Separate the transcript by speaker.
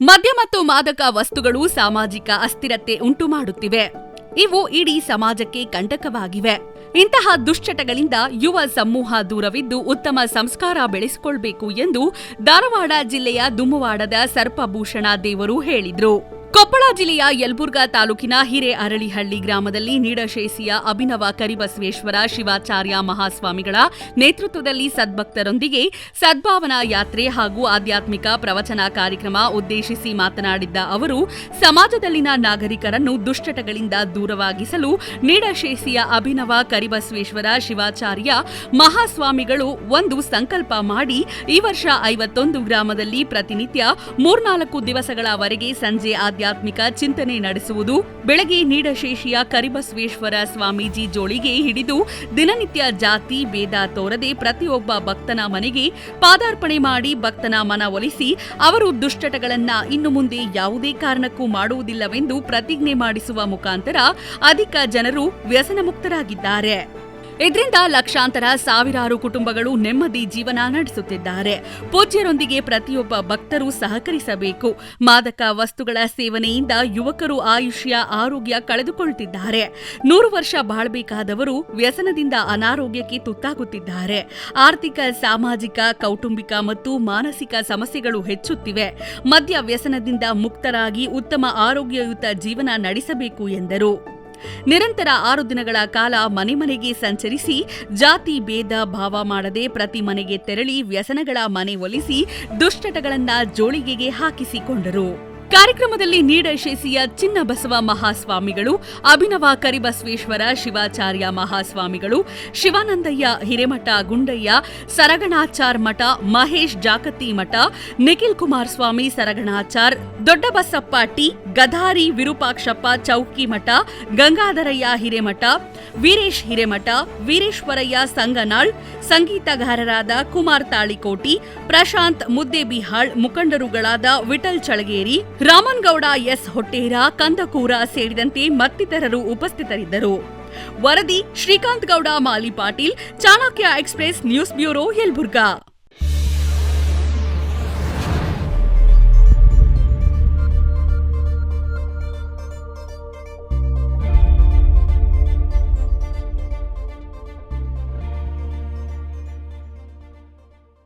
Speaker 1: ಮದ್ಯ ಮತ್ತು ಮಾದಕ ವಸ್ತುಗಳು ಸಾಮಾಜಿಕ ಅಸ್ಥಿರತೆ ಉಂಟು ಮಾಡುತ್ತಿವೆ ಇವು ಇಡೀ ಸಮಾಜಕ್ಕೆ ಕಂಟಕವಾಗಿವೆ. ಇಂತಹ ದುಶ್ಚಟಗಳಿಂದ ಯುವ ಸಮೂಹ ದೂರವಿದ್ದು ಉತ್ತಮ ಸಂಸ್ಕಾರ ಬೆಳೆಸಿಕೊಳ್ಬೇಕು ಎಂದು ಧಾರವಾಡ ಜಿಲ್ಲೆಯ ದುಮ್ಮವಾಡದ ಸರ್ಪಭೂಷಣ ದೇವರು ಹೇಳಿದ್ರು. ಕೊಪ್ಪಳ ಜಿಲ್ಲೆಯ ಯಲಬುರ್ಗಾ ತಾಲೂಕಿನ ಹಿರೇ ಅರಳಿಹಳ್ಳಿ ಗ್ರಾಮದಲ್ಲಿ ನೀಡಶೇಸಿಯ ಅಭಿನವ ಕರಿಬಸವೇಶ್ವರ ಶಿವಾಚಾರ್ಯ ಮಹಾಸ್ವಾಮಿಗಳ ನೇತೃತ್ವದಲ್ಲಿ ಸದ್ಭಕ್ತರೊಂದಿಗೆ ಸದ್ಭಾವನಾ ಯಾತ್ರೆ ಹಾಗೂ ಆಧ್ಯಾತ್ಮಿಕ ಪ್ರವಚನ ಕಾರ್ಯಕ್ರಮ ಉದ್ದೇಶಿಸಿ ಮಾತನಾಡಿದ್ದ ಅವರು, ಸಮಾಜದಲ್ಲಿನ ನಾಗರಿಕರನ್ನು ದುಶ್ಚಟಗಳಿಂದ ದೂರವಾಗಿಸಲು ನೀಡಶೇಸಿಯ ಅಭಿನವ ಕರಿಬಸವೇಶ್ವರ ಶಿವಾಚಾರ್ಯ ಮಹಾಸ್ವಾಮಿಗಳು ಒಂದು ಸಂಕಲ್ಪ ಮಾಡಿ ಈ ವರ್ಷ ಐವತ್ತೊಂದು ಗ್ರಾಮದಲ್ಲಿ ಪ್ರತಿನಿತ್ಯ ಮೂರ್ನಾಲ್ಕು ದಿವಸಗಳವರೆಗೆ ಸಂಜೆ ಆಧ್ಯಾತ್ಮಿಕ ಚಿಂತನೆ ನಡೆಸುವುದು, ಬೆಳಗ್ಗೆ ನೀಡಶೇಷಿಯ ಕರಿಬಸವೇಶ್ವರ ಸ್ವಾಮೀಜಿ ಜೋಳಿಗೆ ಹಿಡಿದು ದಿನನಿತ್ಯ ಜಾತಿ ಭೇದ ತೋರದೆ ಪ್ರತಿಯೊಬ್ಬ ಭಕ್ತನ ಮನೆಗೆ ಪಾದಾರ್ಪಣೆ ಮಾಡಿ ಭಕ್ತನ ಮನ ಒಲಿಸಿ ಅವರು ದುಶ್ಚಟಗಳನ್ನ ಇನ್ನು ಮುಂದೆ ಯಾವುದೇ ಕಾರಣಕ್ಕೂ ಮಾಡುವುದಿಲ್ಲವೆಂದು ಪ್ರತಿಜ್ಞೆ ಮಾಡಿಸುವ ಮುಖಾಂತರ ಅಧಿಕ ಜನರು ವ್ಯಸನ ಮುಕ್ತರಾಗಿದ್ದಾರೆ ಇದರಿಂದ ಲಕ್ಷಾಂತರ ಸಾವಿರಾರು ಕುಟುಂಬಗಳು ನೆಮ್ಮದಿ ಜೀವನ ನಡೆಸುತ್ತಿದ್ದಾರೆ. ಪೂಜ್ಯರೊಂದಿಗೆ ಪ್ರತಿಯೊಬ್ಬ ಭಕ್ತರು ಸಹಕರಿಸಬೇಕು. ಮಾದಕ ವಸ್ತುಗಳ ಸೇವನೆಯಿಂದ ಯುವಕರು ಆಯುಷ್ಯ, ಆರೋಗ್ಯ ಕಳೆದುಕೊಳ್ಳುತ್ತಿದ್ದಾರೆ ನೂರು ವರ್ಷ ಬಾಳ್ಬೇಕಾದವರು ವ್ಯಸನದಿಂದ ಅನಾರೋಗ್ಯಕ್ಕೆ ತುತ್ತಾಗುತ್ತಿದ್ದಾರೆ. ಆರ್ಥಿಕ, ಸಾಮಾಜಿಕ, ಕೌಟುಂಬಿಕ ಮತ್ತು ಮಾನಸಿಕ ಸಮಸ್ಯೆಗಳು ಹೆಚ್ಚುತ್ತಿವೆ. ಮದ್ಯ ವ್ಯಸನದಿಂದ ಮುಕ್ತರಾಗಿ ಉತ್ತಮ ಆರೋಗ್ಯಯುತ ಜೀವನ ನಡೆಸಬೇಕು ಎಂದರು. ನಿರಂತರ ಆರು ದಿನಗಳ ಕಾಲ ಮನೆ ಮನೆಗೆ ಸಂಚರಿಸಿ, ಜಾತಿ ಭೇದ ಭಾವ ಮಾಡದೆ ಪ್ರತಿ ಮನೆಗೆ ತೆರಳಿ ವ್ಯಸನಗಳ ಮನೆ ಒಲಿಸಿ ದುಶ್ಚಟಗಳನ್ನ ಜೋಳಿಗೆಗೆ ಹಾಕಿಸಿಕೊಂಡರು. ಕಾರ್ಯಕ್ರಮದಲ್ಲಿ ನೀಡಶೇಸಿಯ ಚಿನ್ನಬಸವ ಮಹಾಸ್ವಾಮಿಗಳು, ಅಭಿನವ ಕರಿಬಸವೇಶ್ವರ ಶಿವಾಚಾರ್ಯ ಮಹಾಸ್ವಾಮಿಗಳು, ಶಿವಾನಂದಯ್ಯ ಹಿರೇಮಠ ಗುಂಡಯ್ಯ, ಸರಗಣಾಚಾರ್ ಮಠ, ಮಹೇಶ್ ಜಾಕತಿ ಮಠ, ನಿಖಿಲ್ ಕುಮಾರ್ ಸ್ವಾಮಿ ಸರಗಣಾಚಾರ್, ದೊಡ್ಡಬಸಪ್ಪ ಟಿ, ಗದಾರಿ ವಿರೂಪಾಕ್ಷಪ್ಪ ಚೌಕಿ ಮಠ, ಗಂಗಾಧರಯ್ಯ ಹಿರೇಮಠ ವೀರೇಶ್ ಹಿರೇಮಠ ವೀರೇಶ್ವರಯ್ಯ ಸಂಗನಾಳ್ ಸಂಗೀತಗಾರರಾದ ಕುಮಾರ್ ತಾಳಿಕೋಟಿ, ಪ್ರಶಾಂತ್ ಮುದ್ದೇಬಿಹಾಳ್ ಮುಖಂಡರುಗಳಾದ ವಿಠಲ್ ಚಳಗೇರಿ ರಾಮನ್ಗೌಡ ಎಸ್ ಹೊಟ್ಟೇರ, ಕಂದಕೂರ ಸೇರಿದಂತೆ ಮತ್ತಿತರರು ಉಪಸ್ಥಿತರಿದ್ದರು. ವರದಿ Shrikanth Gowda, Mali Patil, Chanakya express news bureau, Yelburga.